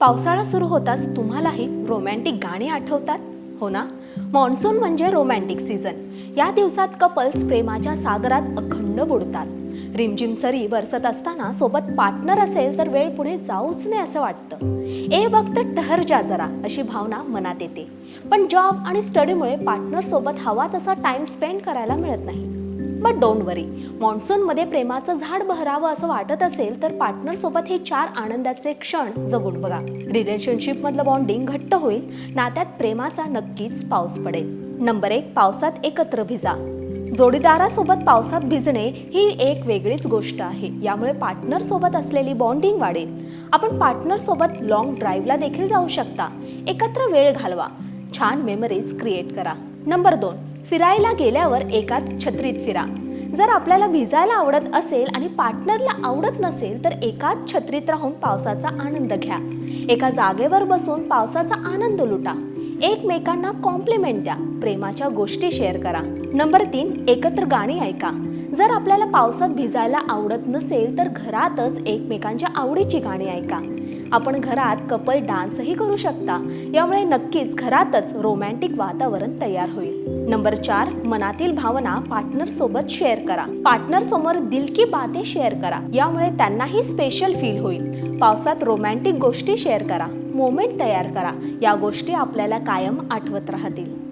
पावसाळा सुरू होताच तुम्हालाही रोमॅन्टिक गाणी आठवतात हो ना? मान्सून म्हणजे रोमॅन्टिक सीझन. या दिवसात कपल्स प्रेमाच्या सागरात अखंड बुडतात. रिमझिम सरी बरसत असताना सोबत पार्टनर असेल तर वेळ पुढे जाऊच नाही असं वाटतं. ए बघ तर टहर जा जरा अशी भावना मनात येते. पण जॉब आणि स्टडीमुळे पार्टनर सोबत हवा तसा टाइम स्पेंड करायला मिळत नाही. बट डोंट वरी मान्सूनमध्ये प्रेमाचं झाड बहरावं असं वाटत असेल तर पार्टनर सोबत हे चार आनंदाचे क्षण जगून बघा. रिलेशनशिपमधलं बॉन्डिंग घट्ट होईल. नात्यात प्रेमाचा नक्कीच पाऊस पडेल. नंबर एक पावसात एकत्र भिजा. जोडीदारासोबत पावसात भिजणे ही एक वेगळीच गोष्ट आहे. यामुळे पार्टनर सोबत असलेली बॉन्डिंग वाढेल. आपण पार्टनर सोबत लॉंग ड्राईव्हला देखील जाऊ शकता. एकत्र वेळ घालवा. छान मेमरीज क्रिएट करा. नंबर दोन फिरायला गेल्यावर एकाच छत्रीत फिरा. जर आपल्याला भिजायला आवडत असेल आणि पार्टनरला आवडत नसेल तर एकाच छत्रीत राहून पावसाचा आनंद घ्या. एका जागेवर बसून पावसाचा आनंद लुटा. एकमेकांना कॉम्प्लिमेंट द्या. प्रेमाच्या गोष्टी शेअर करा. नंबर तीन एकत्र गाणी ऐका. जर आपल्याला पावसात भिजायला आवडत नसेल तर घरातच एकमेकांच्या आवडीची गाणी ऐका. आपण घरात कपल डान्सही करू शकता. यामुळे नक्कीच घरातच रोमॅन्टिक वातावरण तयार होईल. नंबर चार मनातील भावना पार्टनर सोबत शेअर करा. पार्टनर समोर दिल की बाते शेअर करा. यामुळे त्यांनाही स्पेशल फील होईल. पावसात रोमॅन्टिक गोष्टी शेअर करा. मोमेंट तयार करा. या गोष्टी आपल्याला कायम आठवत राहतील.